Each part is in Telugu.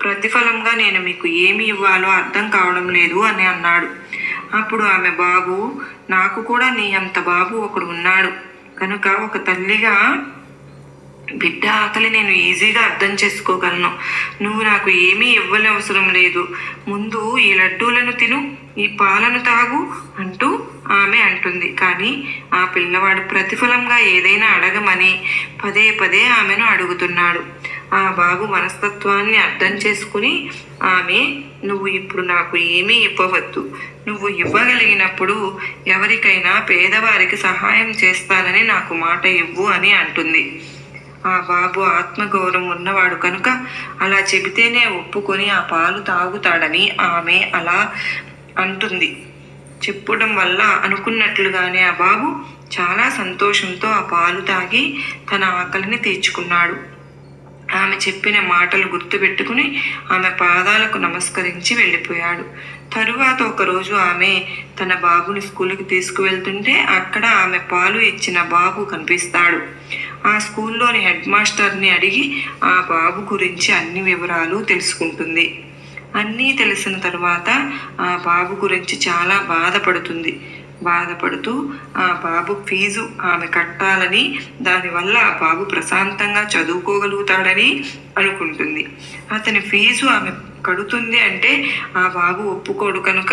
ప్రతిఫలంగా నేను మీకు ఏమి ఇవ్వాలో అర్థం కావడం లేదు అని అన్నాడు. అప్పుడు ఆమె బాబు నాకు కూడా నీ అంత బాబు ఒకడు ఉన్నాడు. కనుక ఒక తల్లిగా బిడ్డ ఆకలి నేను ఈజీగా అర్థం చేసుకోగలను. నువ్వు నాకు ఏమీ ఇవ్వనవసరం లేదు. ముందు ఈ లడ్డూలను తిను ఈ పాలను తాగు అంటూ ఆమె అంటుంది. కానీ ఆ పిల్లవాడు ప్రతిఫలంగా ఏదైనా అడగమని పదే పదే ఆమెను అడుగుతున్నాడు. ఆ బాబు మనస్తత్వాన్ని అర్థం చేసుకుని ఆమె నువ్వు ఇప్పుడు నాకు ఏమీ ఇవ్వవద్దు. నువ్వు ఇవ్వగలిగినప్పుడు ఎవరికైనా పేదవారికి సహాయం చేస్తానని నాకు మాట ఇవ్వు అని అంటుంది. ఆ బాబు ఆత్మగౌరవం ఉన్నవాడు కనుక అలా చెబితేనే ఒప్పుకొని ఆ పాలు తాగుతాడని ఆమె అలా అంటుంది. చెప్పడం వల్ల అనుకున్నట్లుగానే ఆ బాబు చాలా సంతోషంతో ఆ పాలు తాగి తన ఆకలిని తీర్చుకున్నాడు. ఆమె చెప్పిన మాటలు గుర్తుపెట్టుకుని ఆమె పాదాలకు నమస్కరించి వెళ్ళిపోయాడు. తరువాత ఒకరోజు ఆమె తన బాబుని స్కూల్కి తీసుకువెళ్తుంటే అక్కడ ఆమె పాలు ఇచ్చిన బాబు కనిపిస్తాడు. ఆ స్కూల్లోని హెడ్ మాస్టర్ని అడిగి ఆ బాబు గురించి అన్ని వివరాలు తెలుసుకుంటుంది. అన్నీ తెలిసిన తర్వాత ఆ బాబు గురించి చాలా బాధపడుతుంది. బాధపడుతూ ఆ బాబు ఫీజు ఆమె కట్టాలని దానివల్ల ఆ బాబు ప్రశాంతంగా చదువుకోగలుగుతాడని అనుకుంటుంది. అతని ఫీజు ఆమె కడుతుంది అంటే ఆ బాబు ఒప్పుకోడు కనుక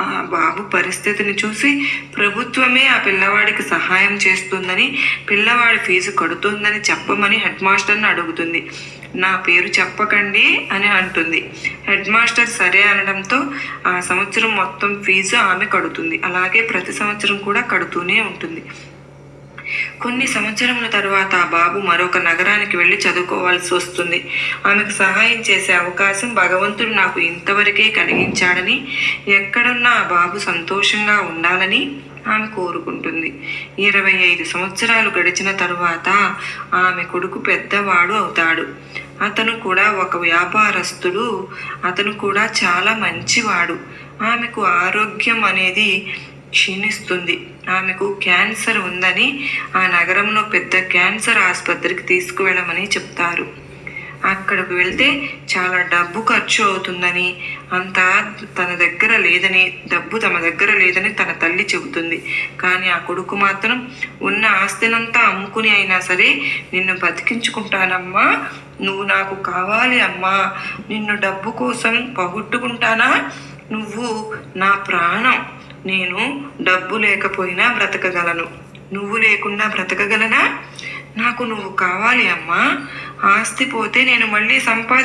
ఆ బాబు పరిస్థితిని చూసి ప్రభుత్వమే ఆ పిల్లవాడికి సహాయం చేస్తుందని పిల్లవాడి ఫీజు కడుతుందని చెప్పమని హెడ్ మాస్టర్ని అడుగుతుంది. నా పేరు చెప్పకండి అని అంటుంది. హెడ్ మాస్టర్ సరే అనడంతో ఆ సంవత్సరం మొత్తం ఫీజు ఆమె కడుతుంది. అలాగే ప్రతి సంవత్సరం కూడా కడుతూనే ఉంటుంది. కొన్ని సంవత్సరముల తర్వాత ఆ బాబు మరొక నగరానికి వెళ్ళి చదువుకోవాల్సి వస్తుంది. ఆమెకు సహాయం చేసే అవకాశం భగవంతుడు నాకు ఇంతవరకే కలిగించాడని ఎక్కడున్నా ఆ బాబు సంతోషంగా ఉండాలని ఆమె కోరుకుంటుంది. ఇరవై ఐదు సంవత్సరాలు గడిచిన తరువాత ఆమె కొడుకు పెద్దవాడు అవుతాడు. అతను కూడా ఒక వ్యాపారస్తుడు అతను కూడా చాలా మంచివాడు. ఆమెకు ఆరోగ్యం అనేది క్షీణిస్తుంది. ఆమెకు క్యాన్సర్ ఉందని ఆ నగరంలో పెద్ద క్యాన్సర్ ఆసుపత్రికి తీసుకువెళ్ళమని చెప్తారు. అక్కడికి వెళ్తే చాలా డబ్బు ఖర్చు అవుతుందని అంతా తన దగ్గర లేదని డబ్బు తమ దగ్గర లేదని తన తల్లి చెబుతుంది. కానీ ఆ కొడుకు మాత్రం ఉన్న ఆస్తినంతా అమ్ముకుని అయినా సరే నిన్ను బతికించుకుంటానమ్మా నువ్వు నాకు కావాలి అమ్మా నిన్ను డబ్బు కోసం పగొట్టుకుంటానా నువ్వు నా ప్రాణం. నేను డబ్బు లేకపోయినా బ్రతకగలను. నువ్వు లేకుండా బ్రతకగలనా? నాకు నువ్వు కావాలి అమ్మా. ఆస్తి పోతే నేను మళ్ళీ సంపాది